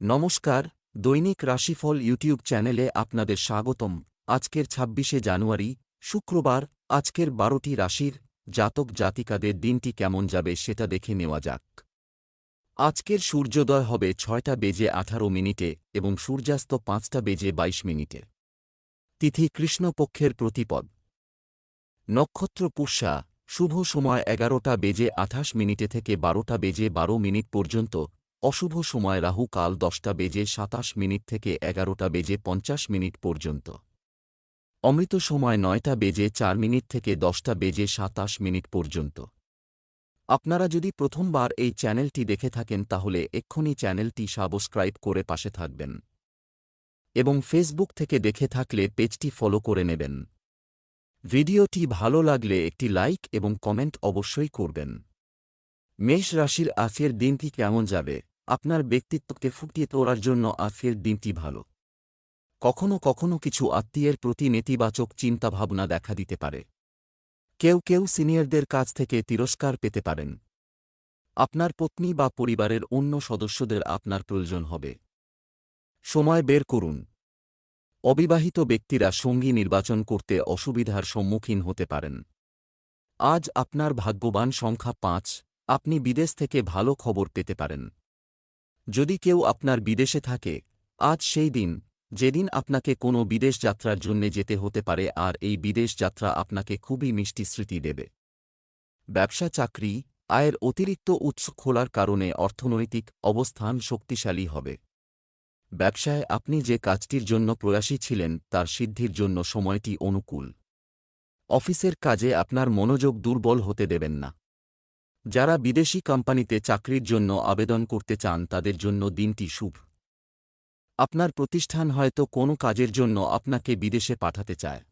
নমস্কার, দৈনিক রাশিফল ইউটিউব চ্যানেলে আপনাদের স্বাগতম। আজকের ছাব্বিশে জানুয়ারি, শুক্রবার, আজকের বারোটি রাশির জাতক জাতিকাদের দিনটি কেমন যাবে সেটা দেখে নেওয়া যাক। আজকের সূর্যোদয় হবে ছয়টা বেজে আঠারো মিনিটে এবং সূর্যাস্ত পাঁচটা বেজে বাইশ মিনিটে। তিথি কৃষ্ণপক্ষের প্রতিপদ। নক্ষত্র পুষ্যা, শুভ সময় এগারোটা বেজে আঠাশ মিনিটে থেকে বারোটা বেজে বারো মিনিট পর্যন্ত অশুভ সময় রাহু কাল দশটা বেজে সাতাশ মিনিট থেকে এগারোটা বেজে পঞ্চাশ মিনিট পর্যন্ত। অমৃত সময় নয়টা বেজে চার মিনিট থেকে দশটা বেজে সাতাশ মিনিট পর্যন্ত। আপনারা যদি প্রথমবার এই চ্যানেলটি দেখে থাকেন তাহলে এক্ষুনি চ্যানেলটি সাবস্ক্রাইব করে পাশে থাকবেন। এবং ফেসবুক থেকে দেখে থাকলে পেজটি ফলো করে নেবেন। ভিডিওটি ভালো লাগলে একটি লাইক এবং কমেন্ট অবশ্যই করবেন। মেষ রাশির আফের দিনটি কেমন যাবে? আপনার ব্যক্তিত্বকে ফুটিয়ে তোলার জন্য আফের দিনটি ভালো। কখনো কখনো কিছু আত্মীয়ের প্রতি নেতিবাচক চিন্তাভাবনা দেখা দিতে পারে। কেউ কেউ সিনিয়রদের কাছ থেকে তিরস্কার পেতে পারেন। আপনার পত্নী বা পরিবারের অন্য সদস্যদের আপনার প্রয়োজন হবে। সময় বের করুন। অবিবাহিত ব্যক্তিরা সঙ্গী নির্বাচন করতে অসুবিধার সম্মুখীন হতে পারেন। আজ আপনার ভাগ্যবান সংখ্যা পাঁচ। আপনি বিদেশ থেকে ভালো খবর পেতে পারেন। যদি কেউ আপনার বিদেশে থাকে, আজ সেই দিন, যেদিন আপনাকে কোনো বিদেশ যাত্রার জন্য যেতে হতে পারে আর এই বিদেশ যাত্রা আপনাকে খুবই মিষ্টি স্মৃতি দেবে। ব্যবসা চাকরি, আয়ের অতিরিক্ত উৎস খোলার কারণে অর্থনৈতিক অবস্থান শক্তিশালী হবে। ব্যবসায় আপনি যে কাজটির জন্য প্রয়াসী ছিলেন, তার সিদ্ধির জন্য সময়টি অনুকূল। অফিসের কাজে আপনার মনোযোগ দুর্বল হতে দেবেন না। যারা বিদেশি কোম্পানিতে চাকরির জন্য আবেদন করতে চান তাদের জন্য দিনটি শুভ। আপনার প্রতিষ্ঠান হয়তো কোনো কাজের জন্য আপনাকে বিদেশে পাঠাতে চায়।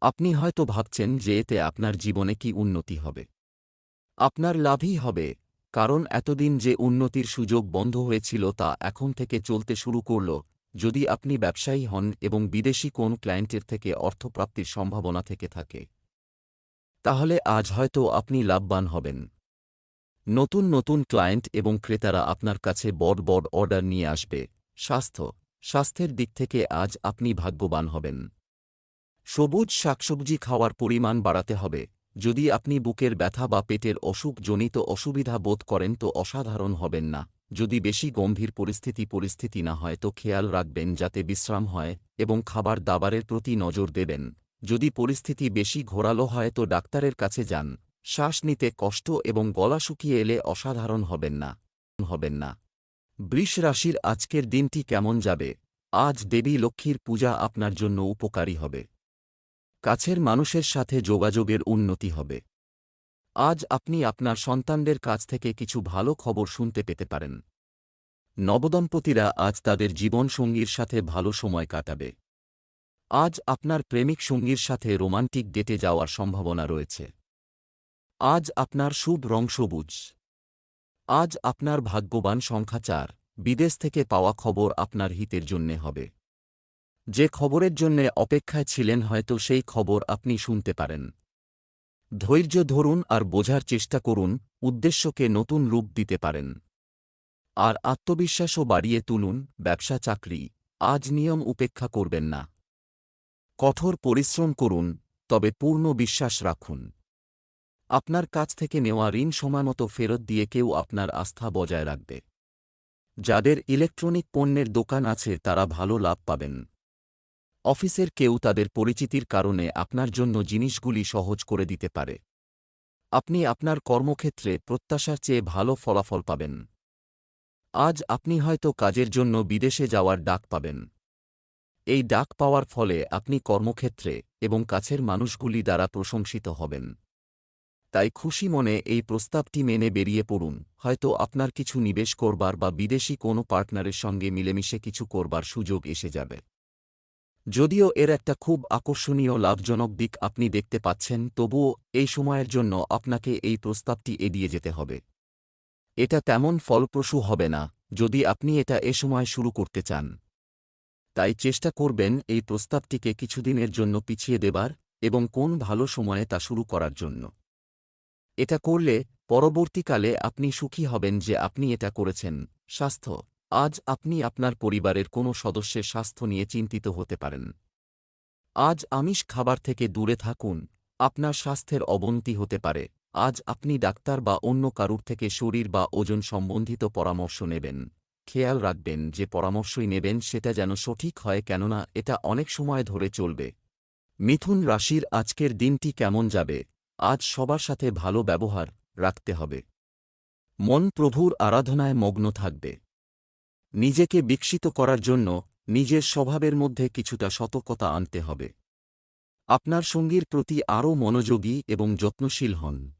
আপনি হয়তো ভাবছেন যে এতে আপনার জীবনে কি উন্নতি হবে। আপনার লাভই হবে, কারণ এতদিন যে উন্নতির সুযোগ বন্ধ হয়েছিল তা এখন থেকে চলতে শুরু করল, যদি আপনি ব্যবসায়ী হন এবং বিদেশি কোন ক্লায়েন্টের থেকে অর্থপ্রাপ্তির সম্ভাবনা থেকে থাকে। তাহলে আজ হয়তো আপনি লাভবান হবেন। নতুন নতুন ক্লায়েন্ট এবং ক্রেতারা আপনার কাছে বড় বড় অর্ডার নিয়ে আসবে। স্বাস্থ্য। স্বাস্থ্যের দিক থেকে আজ আপনি ভাগ্যবান হবেন। সবুজ শাকসবজি খাওয়ার পরিমাণ বাড়াতে হবে। যদি আপনি বুকের ব্যথা বা পেটের অসুখজনিত অসুবিধা বোধ করেন তো অসাধারণ হবেন না। যদি বেশি গম্ভীর পরিস্থিতি পরিস্থিতি না হয় তো খেয়াল রাখবেন যাতে বিশ্রাম হয় এবং খাবার দাবারের প্রতি নজর দেবেন। যদি পরিস্থিতি বেশি ঘোরালো হয় তো ডাক্তারের কাছে যান। শ্বাস নিতে কষ্ট এবং গলা শুকিয়ে এলে অসাধারণ হবেন না হবেন না। বৃষ রাশির আজকের দিনটি কেমন যাবে? আজ দেবী লক্ষ্মীর পূজা আপনার জন্য উপকারী হবে। কাছের মানুষের সাথে যোগাযোগের উন্নতি হবে। আজ আপনি আপনার সন্তানদের কাছ থেকে কিছু ভালো খবর শুনতে পেতে পারেন। নবদম্পতিরা আজ তাদের জীবনসঙ্গীর সাথে ভালো সময় কাটাবে। আজ আপনার প্রেমিক সঙ্গীর সাথে রোমান্টিক ডেটে যাওয়ার সম্ভাবনা রয়েছে। আজ আপনার শুভ রং সবুজ। আজ আপনার ভাগ্যবান সংখ্যা চার। বিদেশ থেকে পাওয়া খবর আপনার হিতের জন্যে হবে। যে খবরের জন্যে অপেক্ষায় ছিলেন হয়তো সেই খবর আপনি শুনতে পারেন। ধৈর্য ধরুন আর বোঝার চেষ্টা করুন, উদ্দেশ্যকে নতুন রূপ দিতে পারেন। আর আত্মবিশ্বাসও বাড়িয়ে তুলুন, ব্যবসা চাকরি। আজ নিয়ম উপেক্ষা করবেন না। কঠোর পরিশ্রম করুন, তবে পূর্ণ বিশ্বাস রাখুন। আপনার কাছ থেকে নেওয়া ঋণ সময়মতো ফেরত দিয়ে কেউ আপনার আস্থা বজায় রাখবে। যাদের ইলেকট্রনিক পণ্যের দোকান আছে, তারা ভালো লাভ পাবেন। অফিসের কেউ তাদের পরিচিতির কারণে আপনার জন্য জিনিসগুলি সহজ করে দিতে পারে। আপনি আপনার কর্মক্ষেত্রে প্রত্যাশার চেয়ে ভালো ফলাফল পাবেন। আজ আপনি হয়তো কাজের জন্য বিদেশে যাওয়ার ডাক পাবেন। এই ডাক পাওয়ার ফলে আপনি কর্মক্ষেত্রে এবং কাছের মানুষগুলি দ্বারা প্রশংসিত হবেন। তাই খুশি মনে এই প্রস্তাবটি মেনে বেরিয়ে পড়ুন। হয়তো আপনার কিছু নিবেশ করবার বা বিদেশি কোনো পার্টনারের সঙ্গে মিলেমিশে কিছু করবার সুযোগ এসে যাবে। যদিও এর একটা খুব আকর্ষণীয় লাভজনক দিক আপনি দেখতে পাচ্ছেন, তবুও এই সময়ের জন্য আপনাকে এই প্রস্তাবটি এড়িয়ে যেতে হবে। এটা তেমন ফলপ্রসূ হবে না, যদি আপনি এটা এ সময় শুরু করতে চান। তাই চেষ্টা করবেন এই প্রস্তাবটিকে কিছুদিনের জন্য পিছিয়ে দেবার এবং কোন ভালো সময়ে তা শুরু করার জন্য। এটা করলে পরবর্তীকালে আপনি সুখী হবেন যে আপনি এটা করেছেন। স্বাস্থ্য। আজ আপনি আপনার পরিবারের কোনো সদস্যের স্বাস্থ্য নিয়ে চিন্তিত হতে পারেন। আজ আমিষ খাবার থেকে দূরে থাকুন। আপনার স্বাস্থ্যের অবনতি হতে পারে। আজ আপনি ডাক্তার বা অন্য কারুর থেকে শরীর বা ওজন সম্বন্ধিত পরামর্শ নেবেন। খেয়াল রাখবেন যে পরামর্শই নেবেন সেটা যেন সঠিক হয় কেননা এটা অনেক সময় ধরে চলবে। মিথুন রাশির আজকের দিনটি কেমন যাবে? আজ সবার সাথে ভালো ব্যবহার রাখতে হবে। মন প্রভুর আরাধনায় মগ্ন থাকবে। নিজেকে বিকশিত করার জন্য নিজের স্বভাবের মধ্যে কিছুটা সতর্কতা আনতে হবে। আপনার সঙ্গীর প্রতি আরও মনোযোগী এবং যত্নশীল হন।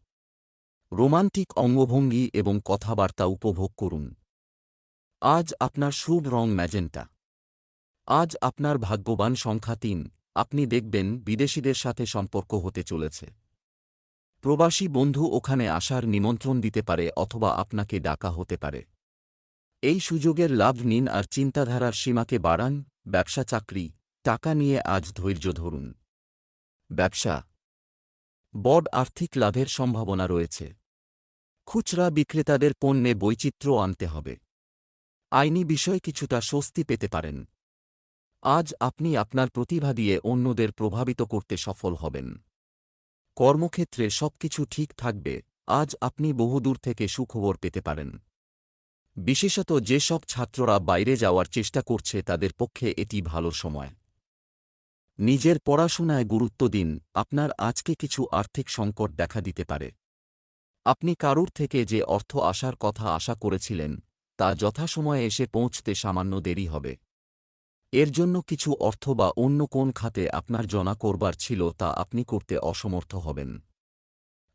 রোমান্টিক অঙ্গভঙ্গি এবং কথাবার্তা উপভোগ করুন। আজ আপনার শুভ রং ম্যাজেন্টা। আজ আপনার ভাগ্যবান সংখ্যা তিন। আপনি দেখবেন বিদেশিদের সাথে সম্পর্ক হতে চলেছে। প্রবাসী বন্ধু ওখানে আসার নিমন্ত্রণ দিতে পারে অথবা আপনাকে ডাকা হতে পারে। এই সুযোগের লাভ নিন আর চিন্তাধারার সীমাকে বাড়ান, ব্যবসা চাকরি, টাকা নিয়ে আজ ধৈর্য ধরুন। ব্যবসা। বড আর্থিক লাভের সম্ভাবনা রয়েছে। খুচরা বিক্রেতাদের পণ্যে বৈচিত্র্য আনতে হবে। আইনি বিষয় কিছুটা স্বস্তি পেতে পারেন। আজ আপনি আপনার প্রতিভা দিয়ে অন্যদের প্রভাবিত করতে সফল হবেন। কর্মক্ষেত্রে সবকিছু ঠিক থাকবে, আজ আপনি বহুদূর থেকে সুখবর পেতে পারেন। বিশেষত যেসব ছাত্ররা বাইরে যাওয়ার চেষ্টা করছে তাদের পক্ষে এটি ভালো সময়। নিজের পড়াশোনায় গুরুত্ব দিন, আপনার আজকে কিছু আর্থিক সংকট দেখা দিতে পারে। আপনি কারুর থেকে যে অর্থ আসার কথা আশা করেছিলেন, তা যথাসময়ে এসে পৌঁছতে সামান্য দেরি হবে। এর জন্য কিছু অর্থ বা অন্য কোন খাতে আপনার জনা করবার ছিল তা আপনি করতে অসমর্থ হবেন।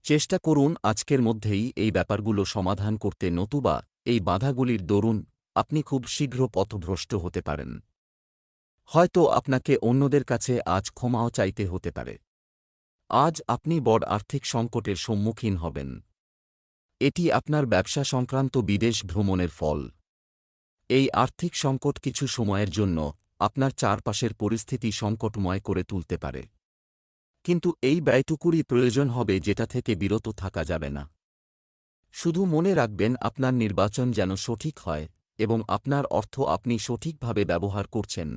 চেষ্টা করুন আজকের মধ্যেই এই ব্যাপারগুলো সমাধান করতে নতুবা এই বাধাগুলির দরুন আপনি খুব শীঘ্র পথভ্রষ্ট হতে পারেন। হয়তো আপনাকে অন্যদের কাছে আজ ক্ষমাও চাইতে হতে পারে। আজ আপনি বড় আর্থিক সংকটের সম্মুখীন হবেন। এটি আপনার ব্যবসা সংক্রান্ত বিদেশ ভ্রমণের ফল। এই আর্থিক সংকট কিছু সময়ের জন্য আপনার চারপাশের পরিস্থিতি সংকটময় করে তুলতে পারে। কিন্তু এই ব্যয়টুকুরই প্রয়োজন হবে যেটা থেকে বিরত থাকা যাবে না। শুধু মনে রাখবেন, আপনার নির্বাচন যেন সঠিক হয় এবং আপনার অর্থ আপনি সঠিকভাবে ব্যবহার করছেন।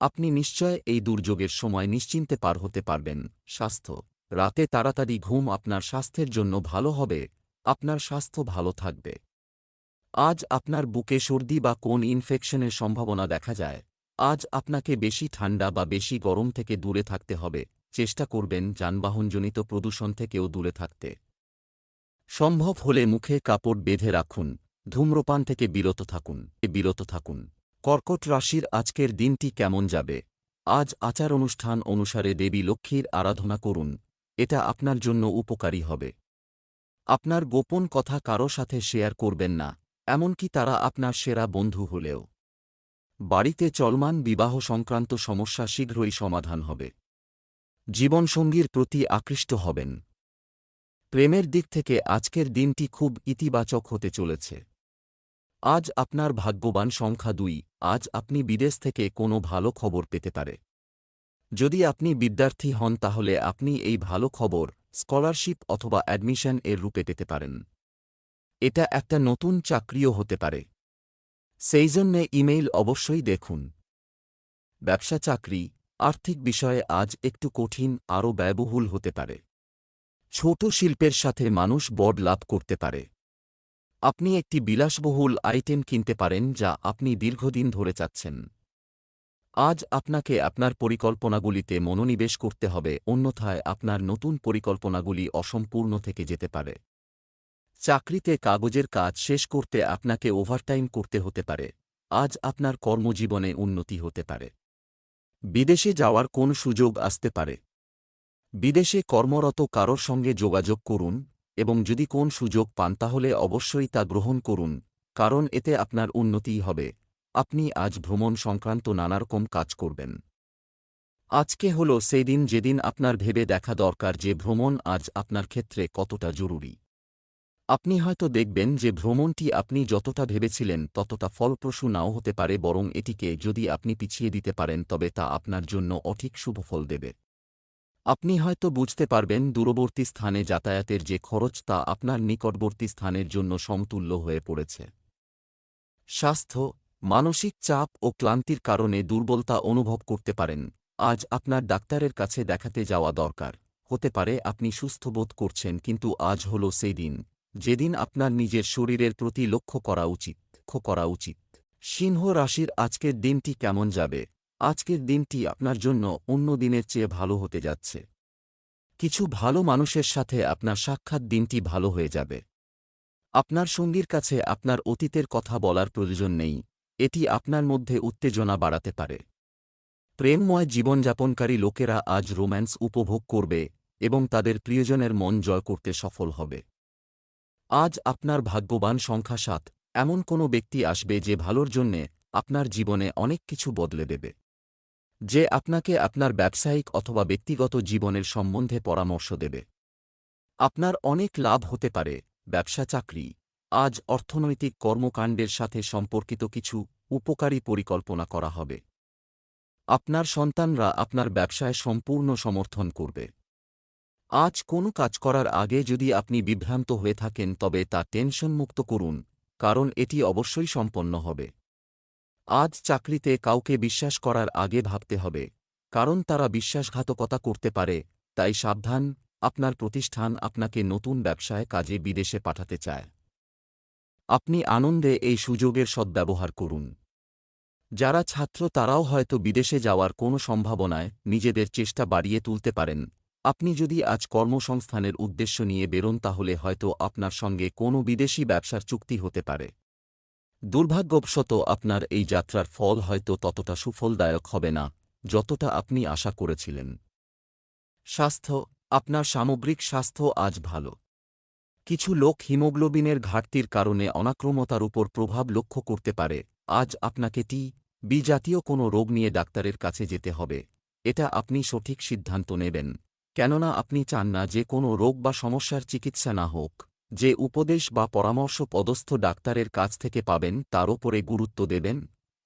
আপনি নিশ্চয় এই দুর্যোগের সময় নিশ্চিন্তে পার হতে পারবেন। স্বাস্থ্য। রাতে তাড়াতাড়ি ঘুম আপনার স্বাস্থ্যের জন্য ভালো হবে। আপনার স্বাস্থ্য ভালো থাকবে। আজ আপনার বুকে সর্দি বা কোন ইনফেকশনের সম্ভাবনা দেখা যায়। আজ আপনাকে বেশি ঠান্ডা বা বেশি গরম থেকে দূরে থাকতে হবে। চেষ্টা করবেন যানবাহনজনিত প্রদূষণ থেকেও দূরে থাকতে। সম্ভব হলে মুখে কাপড় বেঁধে রাখুন। ধূম্রপান থেকে বিরত থাকুন। বিরত থাকুন। কর্কট রাশির আজকের দিনটি কেমন যাবে? আজ আচার অনুষ্ঠান অনুসারে দেবী লক্ষ্মীর আরাধনা করুন। এটা আপনার জন্য উপকারী হবে। আপনার গোপন কথা কারও সাথে শেয়ার করবেন না। এমনকি তারা আপনার সেরা বন্ধু হলেও। বাড়িতে চলমান বিবাহ সংক্রান্ত সমস্যা শীঘ্রই সমাধান হবে। জীবনসঙ্গীর প্রতি আকৃষ্ট হবেন। প্রেমের দিক থেকে আজকের দিনটি খুব ইতিবাচক হতে চলেছে। আজ আপনার ভাগ্যবান সংখ্যা দুই, আজ আপনি বিদেশ থেকে কোনো ভালো খবর পেতে পারে। যদি আপনি বিদ্যার্থী হন তাহলে আপনি এই ভালো খবর, স্কলারশিপ অথবা অ্যাডমিশন এর রূপে পেতে পারেন। এটা একটা নতুন চাকরিও হতে পারে। সেই জন্যে ইমেইল অবশ্যই দেখুন। ব্যবসা চাকরি, আর্থিক বিষয়ে আজ একটু কঠিন, আরও ব্যয়বহুল হতে পারে। ছোট শিল্পের সাথে মানুষ বড লাভ করতে পারে। আপনি একটি বিলাসবহুল আইটেম কিনতে পারেন যা আপনি দীর্ঘদিন ধরে চাচ্ছেন। আজ আপনাকে আপনার পরিকল্পনাগুলিতে মনোনিবেশ করতে হবে, অন্যথায় আপনার নতুন পরিকল্পনাগুলি অসম্পূর্ণ থেকে যেতে পারে। চাকরিতে কাগজের কাজ শেষ করতে আপনাকে ওভারটাইম করতে হতে পারে। আজ আপনার কর্মজীবনে উন্নতি হতে পারে। বিদেশে যাওয়ার কোন সুযোগ আসতে পারে। বিদেশে কর্মরত কারোর সঙ্গে যোগাযোগ করুন এবং যদি কোন সুযোগ পান তাহলে অবশ্যই তা গ্রহণ করুন, কারণ এতে আপনার উন্নতিই হবে। আপনি আজ ভ্রমণ সংক্রান্ত নানারকম কাজ করবেন। আজকে হল সেই দিন যেদিন আপনার ভেবে দেখা দরকার যে ভ্রমণ আজ আপনার ক্ষেত্রে কতটা জরুরি। আপনি হয়তো দেখবেন যে ভ্রমণটি আপনি যতটা ভেবেছিলেন ততটা ফলপ্রসূ নাও হতে পারে বরং এটিকে যদি আপনি পিছিয়ে দিতে পারেন তবে তা আপনার জন্য অঠিক শুভফল দেবে। আপনি হয়তো বুঝতে পারবেন দূরবর্তী স্থানে যাতায়াতের যে খরচ তা আপনার নিকটবর্তী স্থানের জন্য সমতুল্য হয়ে পড়েছে। স্বাস্থ্য, মানসিক চাপ ও ক্লান্তির কারণে দুর্বলতা অনুভব করতে পারেন। আজ আপনার ডাক্তারের কাছে দেখাতে যাওয়া দরকার। হতে পারে আপনি সুস্থ বোধ করছেন কিন্তু আজ হল সেই দিন। যেদিন আপনার নিজের শরীরের প্রতি লক্ষ্য করা উচিত করা উচিত। সিংহ রাশির আজকের দিনটি কেমন যাবে? আজকের দিনটি আপনার জন্য অন্য দিনের চেয়ে ভালো হতে যাচ্ছে। কিছু ভালো মানুষের সাথে আপনার সাক্ষাৎ দিনটি ভালো হয়ে যাবে। আপনার সঙ্গীর কাছে আপনার অতীতের কথা বলার প্রয়োজন নেই। এটি আপনার মধ্যে উত্তেজনা বাড়াতে পারে। প্রেমময় জীবনযাপনকারী লোকেরা আজ রোম্যান্স উপভোগ করবে এবং তাদের প্রিয়জনের মন জয় করতে সফল হবে। আজ আপনার ভাগ্যবান সংখ্যা সাত। এমন কোনো ব্যক্তি আসবে যে ভালোর জন্যে আপনার জীবনে অনেক কিছু বদলে দেবে। যে আপনাকে আপনার ব্যবসায়িক অথবা ব্যক্তিগত জীবনের সম্বন্ধে পরামর্শ দেবে। আপনার অনেক লাভ হতে পারে, ব্যবসা চাকরি। আজ অর্থনৈতিক কর্মকাণ্ডের সাথে সম্পর্কিত কিছু উপকারী পরিকল্পনা করা হবে। আপনার সন্তানরা আপনার ব্যবসায় সম্পূর্ণ সমর্থন করবে। আজ কোনো কাজ করার আগে যদি আপনি বিভ্রান্ত হয়ে থাকেন, তবে তা টেনশনমুক্ত করুন, কারণ এটি অবশ্যই সম্পন্ন হবে। আজ চাকরিতে কাউকে বিশ্বাস করার আগে ভাবতে হবে, কারণ তারা বিশ্বাসঘাতকতা করতে পারে, তাই সাবধান, আপনার প্রতিষ্ঠান আপনাকে নতুন ব্যবসায় কাজে বিদেশে পাঠাতে চায়। আপনি আনন্দে এই সুযোগের সদ্ব্যবহার করুন। যারা ছাত্র তারাও হয়তো বিদেশে যাওয়ার কোনো সম্ভাবনায় নিজেদের চেষ্টা বাড়িয়ে তুলতে পারেন আপনি যদি আজ কর্মসংস্থানের উদ্দেশ্য নিয়ে বেরোন, তাহলে হয়তো আপনার সঙ্গে কোনো বিদেশি ব্যবসার চুক্তি হতে পারে। দুর্ভাগ্যবশত আপনার এই যাত্রার ফল হয়তো ততটা সুফলদায়ক হবে না, যতটা আপনি আশা করেছিলেন। স্বাস্থ্য, আপনার সামগ্রিক স্বাস্থ্য আজ ভালো। কিছু লোক হিমোগ্লোবিনের ঘাটতির কারণে অনাক্রমতার উপর প্রভাব লক্ষ্য করতে পারে। আজ আপনাকে টি, বি জাতীয় কোনো রোগ নিয়ে ডাক্তারের কাছে যেতে হবে। এটা আপনি সঠিক সিদ্ধান্ত নেবেন। কেননা আপনি চান না যে কোনো রোগ বা সমস্যার চিকিৎসা না হোক, যে উপদেশ বা পরামর্শ পদস্থ ডাক্তারের কাছ থেকে পাবেন তার ওপরে গুরুত্ব দেবেন,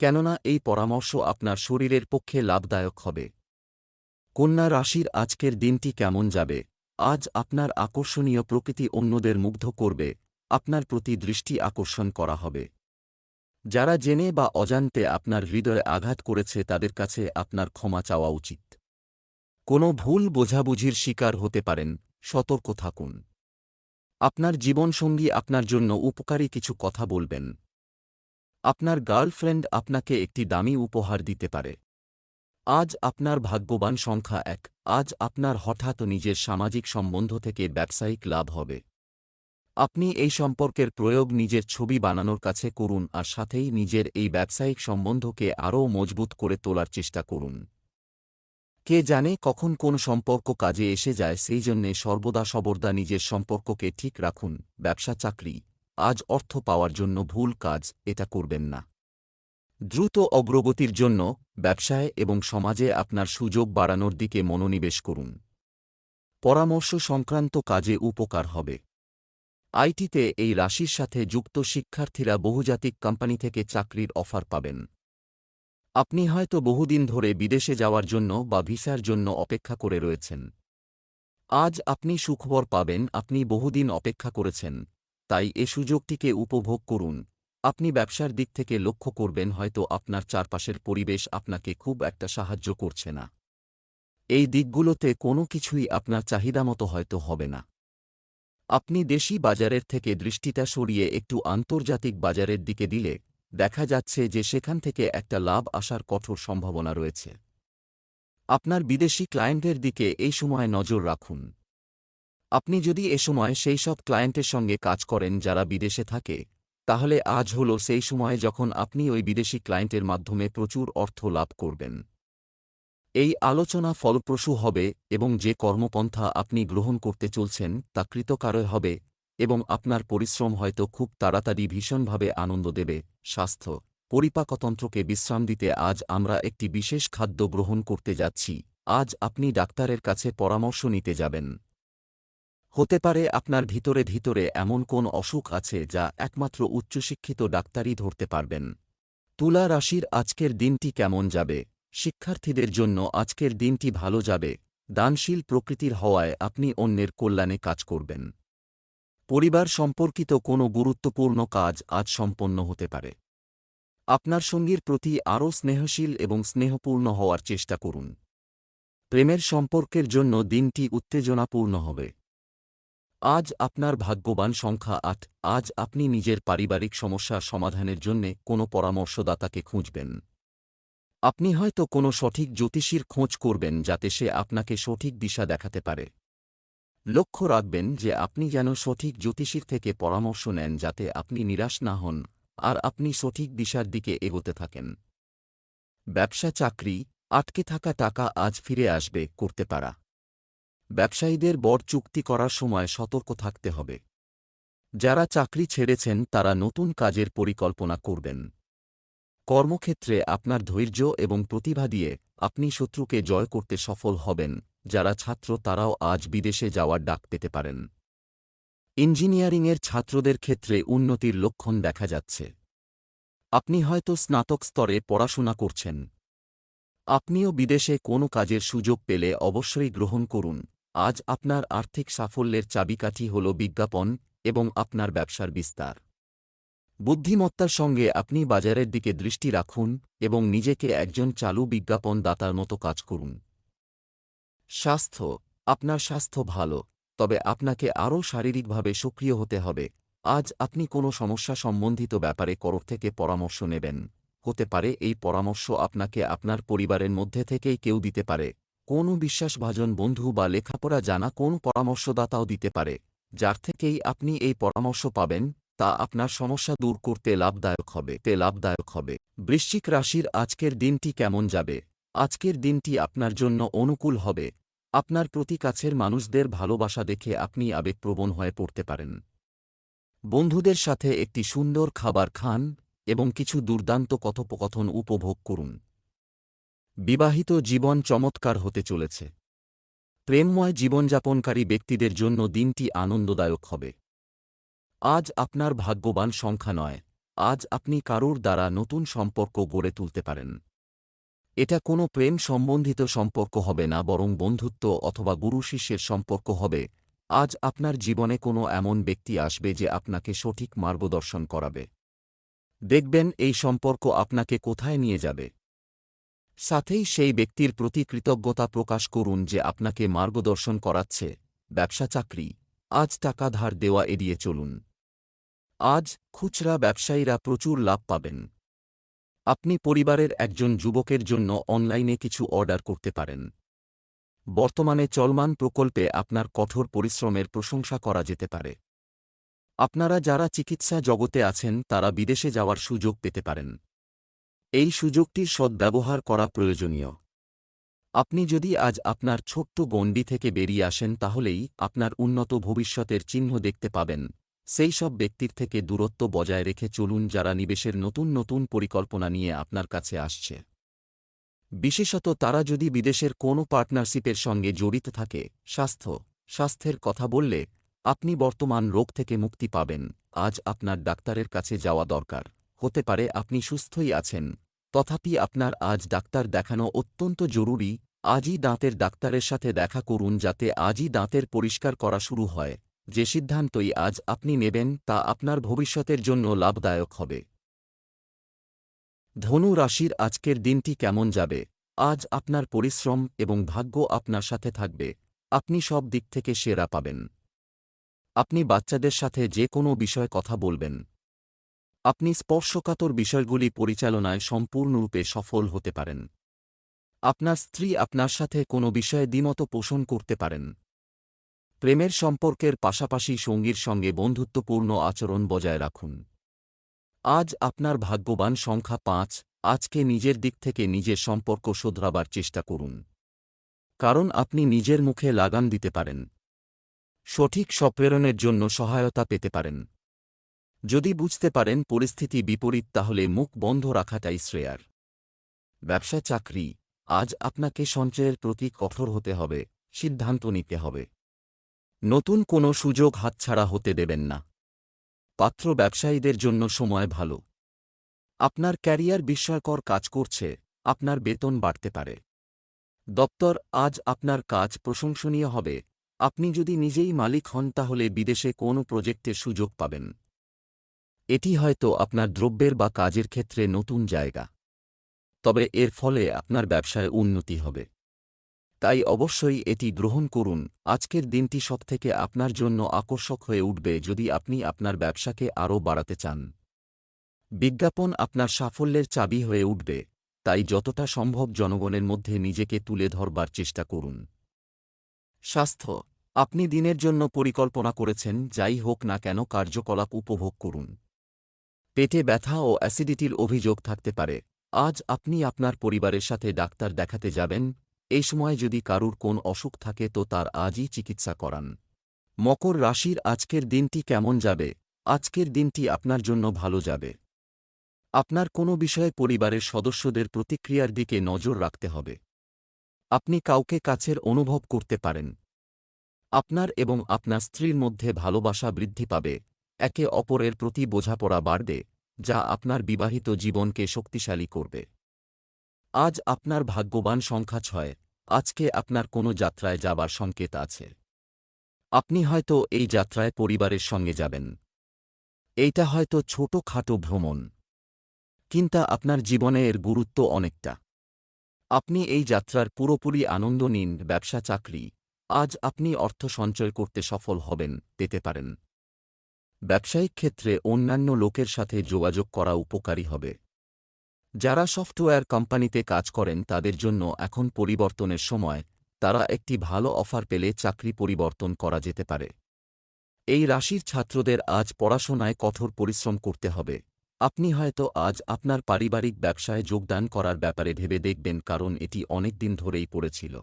কেননা এই পরামর্শ আপনার শরীরের পক্ষে লাভদায়ক হবে। কন্যা রাশির আজকের দিনটি কেমন যাবে? আজ আপনার আকর্ষণীয় প্রকৃতি অন্যদের মুগ্ধ করবে, আপনার প্রতি দৃষ্টি আকর্ষণ করা হবে। যারা জেনে বা অজান্তে আপনার হৃদয়ে আঘাত করেছে তাদের কাছে আপনার ক্ষমা চাওয়া উচিত। কোনো ভুল বোঝাবুঝির শিকার হতে পারেন, সতর্ক থাকুন। আপনার জীবনসঙ্গী আপনার জন্য উপকারী কিছু কথা বলবেন। আপনার গার্লফ্রেন্ড আপনাকে একটি দামি উপহার দিতে পারে। আজ আপনার ভাগ্যবান সংখ্যা এক, আজ আপনার হঠাৎ নিজের সামাজিক সম্বন্ধ থেকে ব্যবসায়িক লাভ হবে। আপনি এই সম্পর্কের প্রয়োগ নিজের ছবি বানানোর কাছে করুন আর সাথেই নিজের এই ব্যবসায়িক সম্বন্ধকে আরও মজবুত করে তোলার চেষ্টা করুন। কে জানে কখন কোন সম্পর্ক কাজে এসে যায়, সেই জন্যে সর্বদা সবর্দা নিজের সম্পর্ককে ঠিক রাখুন, ব্যবসা, চাকরি। আজ অর্থ পাওয়ার জন্য ভুল কাজ, এটা করবেন না। দ্রুত অগ্রগতির জন্য ব্যবসায় এবং সমাজে আপনার সুযোগ বাড়ানোর দিকে মনোনিবেশ করুন। পরামর্শ সংক্রান্ত কাজে উপকার হবে। আইটিতে এই রাশির সাথে যুক্ত শিক্ষার্থীরা বহুজাতিক কোম্পানি থেকে চাকরির অফার পাবেন। আপনি হয়তো বহুদিন ধরে বিদেশে যাওয়ার জন্য বা ভিসার জন্য অপেক্ষা করে রয়েছেন। আজ আপনি সুখবর পাবেন, আপনি বহুদিন অপেক্ষা করেছেন। তাই এ সুযোগটিকে উপভোগ করুন। আপনি ব্যবসার দিক থেকে লক্ষ্য করবেন, হয়তো আপনার চারপাশের পরিবেশ আপনাকে খুব একটা সাহায্য করছে না। এই দিকগুলোতে কোনো কিছুই আপনার চাহিদামতো হয়তো হবে না। আপনি দেশি বাজারের থেকে দৃষ্টিটা সরিয়ে একটু আন্তর্জাতিক বাজারের দিকে দিলে দেখা যাচ্ছে যে সেখান থেকে একটা লাভ আসার কঠোর সম্ভাবনা রয়েছে। আপনার বিদেশি ক্লায়েন্টের দিকে এই সময় নজর রাখুন। আপনি যদি এ সময় সেই সব ক্লায়েন্টের সঙ্গে কাজ করেন যারা বিদেশে থাকে, তাহলে আজ হল সেই সময় যখন আপনি ওই বিদেশি ক্লায়েন্টের মাধ্যমে প্রচুর অর্থ লাভ করবেন। এই আলোচনা ফলপ্রসূ হবে এবং যে কর্মপন্থা আপনি গ্রহণ করতে চলছেন তা কৃতকারয় হবে এবং আপনার পরিশ্রম হয়তো খুব তাড়াতাড়ি ভীষণভাবে আনন্দ দেবে। স্বাস্থ্য। পরিপাকতন্ত্রকে বিশ্রাম দিতে আজ আমরা একটি বিশেষ খাদ্য গ্রহণ করতে যাচ্ছি। আজ আপনি ডাক্তারের কাছে পরামর্শ নিতে যাবেন। হতে পারে আপনার ভিতরে ভিতরে এমন কোন অসুখ আছে যা একমাত্র উচ্চশিক্ষিত ডাক্তারই ধরতে পারবেন। তুলা রাশির আজকের দিনটি কেমন যাবে? শিক্ষার্থীদের জন্য আজকের দিনটি ভালো যাবে। দানশীল প্রকৃতির হওয়ায় আপনি অন্যের কল্যাণে কাজ করবেন। পরিবার সম্পর্কিত কোনো গুরুত্বপূর্ণ কাজ আজ সম্পন্ন হতে পারে। আপনার সঙ্গীর প্রতি আরও স্নেহশীল এবং স্নেহপূর্ণ হওয়ার চেষ্টা করুন। প্রেমের সম্পর্কের জন্য দিনটি উত্তেজনাপূর্ণ হবে। আজ আপনার ভাগ্যবান সংখ্যা আট, আজ আপনি নিজের পারিবারিক সমস্যার সমাধানের জন্যে কোনো পরামর্শদাতাকে খুঁজবেন। আপনি হয়তো কোনো সঠিক জ্যোতিষীর খোঁজ করবেন যাতে সে আপনাকে সঠিক দিশা দেখাতে পারে। লক্ষ্য রাখবেন যে আপনি যেন সঠিক জ্যোতিষীর থেকে পরামর্শ নেন যাতে আপনি নিরাশ না হন আর আপনি সঠিক দিশার দিকে এগোতে থাকেন। ব্যবসা চাকরি, আটকে থাকা টাকা আজ ফিরে আসবে, করতে পারা। ব্যবসায়ীদের বড় চুক্তি করার সময় সতর্ক থাকতে হবে। যারা চাকরি ছেড়েছেন, তারা নতুন কাজের পরিকল্পনা করবেন। কর্মক্ষেত্রে আপনার ধৈর্য এবং প্রতিভা দিয়ে আপনি শত্রুকে জয় করতে সফল হবেন। যারা ছাত্র তারাও আজ বিদেশে যাওয়ার ডাক পেতে পারেন। ইঞ্জিনিয়ারিংয়ের ছাত্রদের ক্ষেত্রে উন্নতির লক্ষণ দেখা যাচ্ছে। আপনি হয়তো স্নাতক স্তরে পড়াশোনা করছেন। আপনিও বিদেশে কোনো কাজের সুযোগ পেলে অবশ্যই গ্রহণ করুন। আজ আপনার আর্থিক সাফল্যের চাবিকাঠি হল বিজ্ঞাপন এবং আপনার ব্যবসার বিস্তার। বুদ্ধিমত্তার সঙ্গে আপনি বাজারের দিকে দৃষ্টি রাখুন এবং নিজেকে একজন চালু বিজ্ঞাপন দাতার মতো কাজ করুন। স্বাস্থ্য, আপনার স্বাস্থ্য ভালো, তবে আপনাকে আরও শারীরিকভাবে সক্রিয় হতে হবে। আজ আপনি কোনো সমস্যা সম্বন্ধিত ব্যাপারে করর থেকে পরামর্শ নেবেন। হতে পারে এই পরামর্শ আপনাকে আপনার পরিবারের মধ্যে থেকেই কেউ দিতে পারে। কোনো বিশ্বাসভাজন বন্ধু বা লেখাপড়া জানা কোন পরামর্শদাতাও দিতে পারে। যার থেকেই আপনি এই পরামর্শ পাবেন, তা আপনার সমস্যা দূর করতে লাভদায়ক হবে, তে লাভদায়ক হবে। বৃশ্চিক রাশির আজকের দিনটি কেমন যাবে? আজকের দিনটি আপনার জন্য অনুকূল হবে। আপনার প্রতি কাছের মানুষদের ভালোবাসা দেখে আপনি আবেগপ্রবণ হয়ে পড়তে পারেন। বন্ধুদের সাথে একটি সুন্দর খাবার খান এবং কিছু দুর্দান্ত কথোপকথন উপভোগ করুন। বিবাহিত জীবন চমৎকার হতে চলেছে। প্রেমময় জীবনযাপনকারী ব্যক্তিদের জন্য দিনটি আনন্দদায়ক হবে। আজ আপনার ভাগ্যবান সংখ্যা নয়, আজ আপনি কারোর দ্বারা নতুন সম্পর্ক গড়ে তুলতে পারেন। এটা কোনো প্রেম সম্বন্ধিত সম্পর্ক হবে না বরং বন্ধুত্ব অথবা গুরু শিষ্যের সম্পর্ক হবে। আজ আপনার জীবনে কোনো এমন ব্যক্তি আসবে যে আপনাকে সঠিক মার্গদর্শন করাবে। দেখবেন এই সম্পর্ক আপনাকে কোথায় নিয়ে যাবে। সাথেই সেই ব্যক্তির প্রতি কৃতজ্ঞতা প্রকাশ করুন যে আপনাকে মার্গদর্শন করাচ্ছে। ব্যবসা চাকরি। আজ টাকা ধার দেওয়া এড়িয়ে চলুন। আজ খুচরা ব্যবসায়ীরা প্রচুর লাভ পাবেন। আপনি পরিবারের একজন যুবকের জন্য অনলাইনে কিছু অর্ডার করতে পারেন। বর্তমানে চলমান প্রকল্পে আপনার কঠোর পরিশ্রমের প্রশংসা করা যেতে পারে। আপনারা যারা চিকিৎসা জগতে আছেন, তারা বিদেশে যাওয়ার সুযোগ পেতে পারেন। এই সুযোগটির সদ্ব্যবহার করা প্রয়োজনীয়। আপনি যদি আজ আপনার ছোট্ট গণ্ডি থেকে বেরিয়ে আসেন, তাহলেই আপনার উন্নত ভবিষ্যতের চিহ্ন দেখতে পাবেন। সেই সব ব্যক্তির থেকে দূরত্ব বজায় রেখে চলুন যারা নিবেশের নতুন নতুন পরিকল্পনা নিয়ে আপনার কাছে আসছে। বিশেষত তারা যদি বিদেশের কোনো পার্টনারশিপের সঙ্গে জড়িত থাকে, স্বাস্থ্য, স্বাস্থ্যের কথা বললে, আপনি বর্তমান রোগ থেকে মুক্তি পাবেন। আজ আপনার ডাক্তারের কাছে যাওয়া দরকার। হতে পারে আপনি সুস্থই আছেন। তথাপি আপনার আজ ডাক্তার দেখানো অত্যন্ত জরুরি। আজই দাঁতের ডাক্তারের সাথে দেখা করুন যাতে আজই দাঁতের পরিষ্কার করা শুরু হয়। যে সিদ্ধান্তই আজ আপনি নেবেন তা আপনার ভবিষ্যতের জন্য লাভদায়ক হবে। ধনু রাশির আজকের দিনটি কেমন যাবে? আজ আপনার পরিশ্রম এবং ভাগ্য আপনার সাথে থাকবে। আপনি সব দিক থেকে সেরা পাবেন। আপনি বাচ্চাদের সাথে যে কোনো বিষয়ে কথা বলবেন। আপনি স্পর্শকাতর বিষয়গুলি পরিচালনায় সম্পূর্ণরূপে সফল হতে পারেন। আপনার স্ত্রী আপনার সাথে কোনো বিষয়ে দ্বিমত পোষণ করতে পারেন। প্রেমের সম্পর্কের পাশাপাশি সঙ্গীর সঙ্গে বন্ধুত্বপূর্ণ আচরণ বজায় রাখুন। আজ আপনার ভাগ্যবান সংখ্যা পাঁচ, আজকে নিজের দিক থেকে নিজের সম্পর্ক শোধরাবার চেষ্টা করুন। কারণ আপনি নিজের মুখে লাগাম দিতে পারেন। সঠিক সপ্রেরণের জন্য সহায়তা পেতে পারেন। যদি বুঝতে পারেন পরিস্থিতি বিপরীত, তাহলে মুখ বন্ধ রাখাটাই শ্রেয়ার। ব্যবসা চাকরি, আজ আপনাকে সঞ্চয়ের প্রতি কঠোর হতে হবে, সিদ্ধান্ত নিতে হবে। নতুন কোনো সুযোগ হাতছাড়া হতে দেবেন না। পাত্র ব্যবসায়ীদের জন্য সময় ভালো। আপনার ক্যারিয়ার বিস্ময়কর কাজ করছে, আপনার বেতন বাড়তে পারে। দপ্তর আজ আপনার কাজ প্রশংসনীয় হবে, আপনি যদি নিজেই মালিক হন তাহলে বিদেশে কোনো প্রজেক্টের সুযোগ পাবেন। এটি হয়তো আপনার দ্রব্যের বা কাজের ক্ষেত্রে নতুন জায়গা। তবে এর ফলে আপনার ব্যবসায় উন্নতি হবে। তাই অবশ্যই এটি গ্রহণ করুন। আজকের দিনটি সবথেকে আপনার জন্য আকর্ষক হয়ে উঠবে যদি আপনি আপনার ব্যবসাকে আরও বাড়াতে চান। বিজ্ঞাপন আপনার সাফল্যের চাবি হয়ে উঠবে, তাই যতটা সম্ভব জনগণের মধ্যে নিজেকে তুলে ধরবার চেষ্টা করুন। স্বাস্থ্য, আপনি দিনের জন্য পরিকল্পনা করেছেন, যাই হোক না কেন কার্যকলাপ উপভোগ করুন। পেটে ব্যথা ও অ্যাসিডিটির অভিযোগ থাকতে পারে। আজ আপনি আপনার পরিবারের সাথে ডাক্তার দেখাতে যাবেন এই সময় যদি কারুর কোন অসুখ থাকে তো তার আজই চিকিৎসা করান। মকর রাশির আজকের দিনটি কেমন যাবে? আজকের দিনটি আপনার জন্য ভালো যাবে। আপনার কোনো বিষয়ে পরিবারের সদস্যদের প্রতিক্রিয়ার দিকে নজর রাখতে হবে। আপনি কাউকে কাছের অনুভব করতে পারেন। আপনার এবং আপনার স্ত্রীর মধ্যে ভালোবাসা বৃদ্ধি পাবে। একে অপরের প্রতি বোঝাপড়া বাড়বে, যা আপনার বিবাহিত জীবনকে শক্তিশালী করবে। আজ আপনার ভাগ্যবান সংখ্যা ছয়। আজকে আপনার কোনো যাত্রায় যাবার সংকেত আছে। আপনি হয়তো এই যাত্রায় পরিবারের সঙ্গে যাবেন। এইটা হয়তো ছোট খাটো ভ্রমণ। কিন্তু আপনার জীবনে এর গুরুত্ব অনেকটা। আপনি এই যাত্রার পুরোপুরি আনন্দ নিন, ব্যবসা, চাকরি। আজ আপনি অর্থ সঞ্চয় করতে সফল হবেন, পেতে পারেন। ব্যবসায়িক ক্ষেত্রে অন্যান্য লোকের সাথে যোগাযোগ করা উপকারী হবে। যারা সফটওয়্যার কোম্পানিতে কাজ করেন তাদের জন্য এখন পরিবর্তনের সময়, তারা একটি ভালো অফার পেলে চাকরি পরিবর্তন করা যেতে পারে। এই রাশির ছাত্রদের আজ পড়াশোনায় কঠোর পরিশ্রম করতে হবে। আপনি হয়তো আজ আপনার পারিবারিক ব্যবসায় যোগদান করার ব্যাপারে ভেবে দেখবেন কারণ এটি অনেক দিন ধরেই পড়েছিল।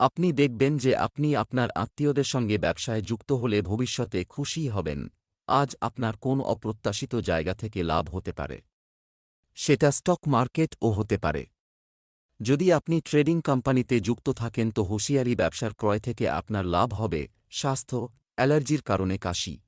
আপনি দেখবেন যে আপনি আপনার আত্মীয়দের সঙ্গে ব্যবসায় যুক্ত হলে ভবিষ্যতে খুশি হবেন। আজ আপনার কোন অপ্রত্যাশিত জায়গা থেকে লাভ হতে পারে। সেটা স্টক মার্কেট ও হতে পারে। যদি আপনি ট্রেডিং কোম্পানিতে যুক্ত থাকেন তো হুঁশিয়ারি ব্যবসার ক্রয় থেকে আপনার লাভ হবে স্বাস্থ্য, অ্যালার্জির কারণে কাশি।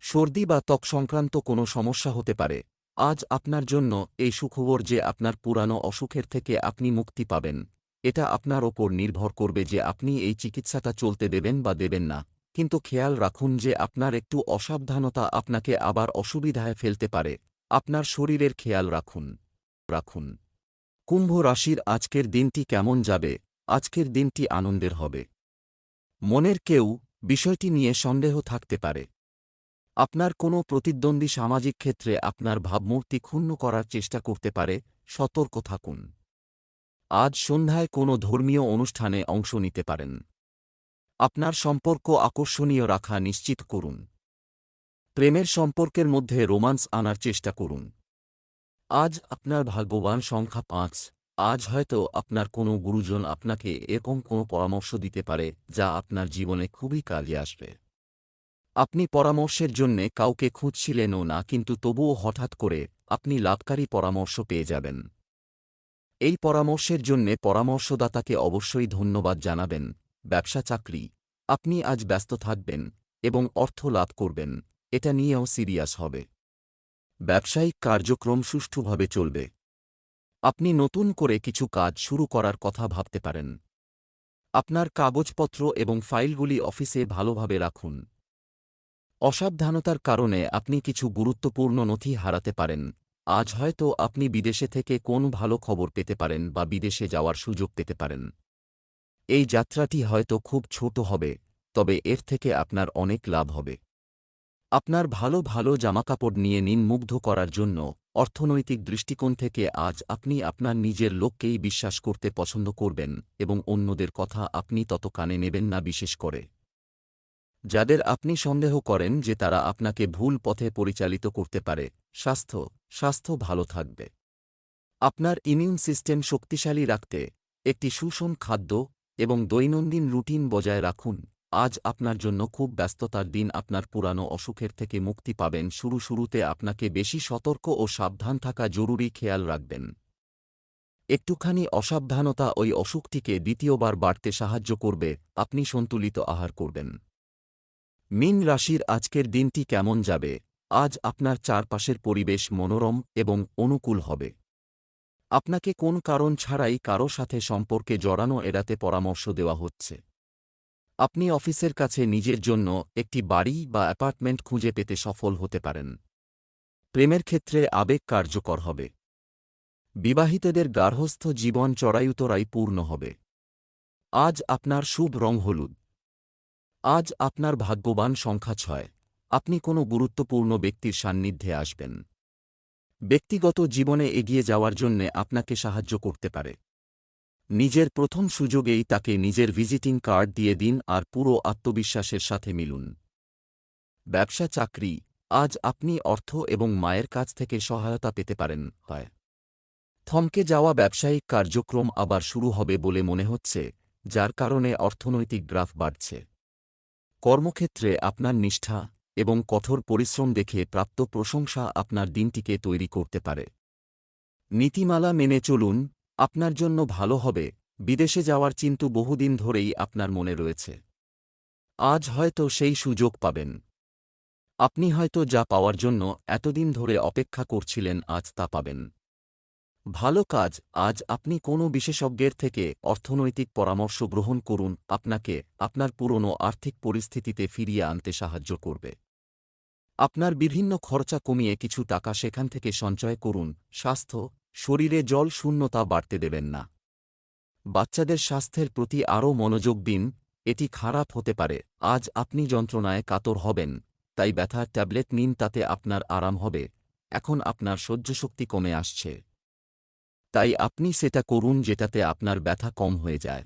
সর্দি বা ত্বক সংক্রান্ত কোনো সমস্যা হতে পারে। আজ আপনার জন্য এই সুখবর যে আপনার পুরানো অসুখের থেকে আপনি মুক্তি পাবেন। এটা আপনার ওপর নির্ভর করবে যে আপনি এই চিকিৎসাটা চলতে দেবেন বা দেবেন না। কিন্তু খেয়াল রাখুন যে আপনার একটু অসাবধানতা আপনাকে আবার অসুবিধায় ফেলতে পারে। আপনার শরীরের খেয়াল রাখুন। রাখুন। কুম্ভ রাশির আজকের দিনটি কেমন যাবে? আজকের দিনটি আনন্দের হবে। মনের কেউ বিষয়টি নিয়ে সন্দেহ থাকতে পারে। আপনার কোনো প্রতিদ্বন্দ্বী সামাজিক ক্ষেত্রে আপনার ভাবমূর্তি ক্ষুণ্ণ করার চেষ্টা করতে পারে, সতর্ক থাকুন। আজ সন্ধ্যায় কোনো ধর্মীয় অনুষ্ঠানে অংশ নিতে পারেন। আপনার সম্পর্ক আকর্ষণীয় রাখা নিশ্চিত করুন। প্রেমের সম্পর্কের মধ্যে রোমান্স আনার চেষ্টা করুন। আজ আপনার ভাগ্যবান সংখ্যা পাঁচ। আজ হয়তো আপনার কোনো গুরুজন আপনাকে এরকম কোনো পরামর্শ দিতে পারে যা আপনার জীবনে খুবই কাজে আসবে। আপনি পরামর্শের জন্যে কাউকে খুঁজছিলেনও না, কিন্তু তবুও হঠাৎ করে আপনি লাভকারী পরামর্শ পেয়ে যাবেন। এই পরামর্শের জন্যে পরামর্শদাতাকে অবশ্যই ধন্যবাদ জানাবেন। ব্যবসা চাকরি। আপনি আজ ব্যস্ত থাকবেন এবং অর্থ লাভ করবেন। এটা নিয়েও সিরিয়াস হবে। ব্যবসায়িক কার্যক্রম সুষ্ঠুভাবে চলবে। আপনি নতুন করে কিছু কাজ শুরু করার কথা ভাবতে পারেন। আপনার কাগজপত্র এবং ফাইলগুলি অফিসে ভালোভাবে রাখুন। অসাবধানতার কারণে আপনি কিছু গুরুত্বপূর্ণ নথি হারাতে পারেন। আজ হয়তো আপনি বিদেশে থেকে কোন ভালো খবর পেতে পারেন বা বিদেশে যাওয়ার সুযোগ পেতে পারেন। এই যাত্রাটি হয়তো খুব ছোট হবে, তবে এর থেকে আপনার অনেক লাভ হবে। আপনার ভালো ভালো জামাকাপড় নিয়ে নিন মুগ্ধ করার জন্য অর্থনৈতিক দৃষ্টিকোণ থেকে আজ আপনি আপনার নিজের লোককেই বিশ্বাস করতে পছন্দ করবেন এবং অন্যদের কথা আপনি তত কানে নেবেন না বিশেষ করে। যাদের আপনি সন্দেহ করেন যে তারা আপনাকে ভুল পথে পরিচালিত করতে পারে, স্বাস্থ্য স্বাস্থ্য ভালো থাকবে। আপনার ইমিউন সিস্টেম শক্তিশালী রাখতে একটি সুষম খাদ্য এবং দৈনন্দিন রুটিন বজায় রাখুন। আজ আপনার জন্য খুব ব্যস্ততার দিন আপনার পুরানো অসুখের থেকে মুক্তি পাবেন। শুরু শুরুতে আপনাকে বেশি সতর্ক ও সাবধান থাকা জরুরি খেয়াল রাখবেন। একটুখানি অসাবধানতা ওই অসুখটিকে দ্বিতীয়বার বাড়তে সাহায্য করবে, আপনি সন্তুলিত আহার করবেন। মিন রাশির আজকের দিনটি কেমন যাবে? আজ আপনার চারপাশের পরিবেশ মনোরম এবং অনুকূল হবে। আপনাকে কোন কারণ ছাড়াই কারও সাথে সম্পর্কে জড়ানো এড়াতে পরামর্শ দেওয়া হচ্ছে। আপনি অফিসের কাছে নিজের জন্য একটি বাড়ি বা অ্যাপার্টমেন্ট খুঁজে পেতে সফল হতে পারেন। প্রেমের ক্ষেত্রে আবেগ কার্যকর হবে। বিবাহিতদের গার্হস্থ জীবন চড়াইউতরাই পূর্ণ হবে। আজ আপনার শুভ রং হলুদ। আজ আপনার ভাগ্যবান সংখ্যা ছয়। আপনি কোনো গুরুত্বপূর্ণ ব্যক্তির সান্নিধ্যে আসবেন। ব্যক্তিগত জীবনে এগিয়ে যাওয়ার জন্যে আপনাকে সাহায্য করতে পারে। নিজের প্রথম সুযোগেই তাকে নিজের ভিজিটিং কার্ড দিয়ে দিন আর পুরো আত্মবিশ্বাসের সাথে মিলুন। ব্যবসা চাকরি, আজ আপনি অর্থ এবং মায়ের কাছ থেকে সহায়তা পেতে পারেন, হয়। থমকে যাওয়া ব্যবসায়িক কার্যক্রম আবার শুরু হবে বলে মনে হচ্ছে, যার কারণে অর্থনৈতিক গ্রাফ বাড়ছে। কর্মক্ষেত্রে আপনার নিষ্ঠা এবং কঠোর পরিশ্রম দেখে প্রাপ্ত প্রশংসা আপনার দিনটিকে তৈরি করতে পারে। নীতিমালা মেনে চলুন আপনার জন্য ভালো হবে, বিদেশে যাওয়ার চিন্তু বহুদিন ধরেই আপনার মনে রয়েছে। আজ হয়তো সেই সুযোগ পাবেন। আপনি হয়তো যা পাওয়ার জন্য এতদিন ধরে অপেক্ষা করছিলেন আজ তা পাবেন। ভালো কাজ, আজ আপনি কোনো বিশেষজ্ঞের থেকে অর্থনৈতিক পরামর্শ গ্রহণ করুন, আপনাকে আপনার পুরনো আর্থিক পরিস্থিতিতে ফিরিয়ে আনতে সাহায্য করবে। আপনার বিভিন্ন খরচা কমিয়ে কিছু টাকা সেখান থেকে সঞ্চয় করুন, স্বাস্থ্য শরীরে জল শূন্যতা বাড়তে দেবেন না। বাচ্চাদের স্বাস্থ্যের প্রতি আরও মনোযোগ দিন, এটি খারাপ হতে পারে। আজ আপনি যন্ত্রণায় কাতর হবেন, তাই ব্যথার ট্যাবলেট নিন, তাতে আপনার আরাম হবে। এখন আপনার সহ্যশক্তি কমে আসছে। তাই আপনি সেটা করুন, যেটাতে আপনার ব্যথা কম হয়ে যায়।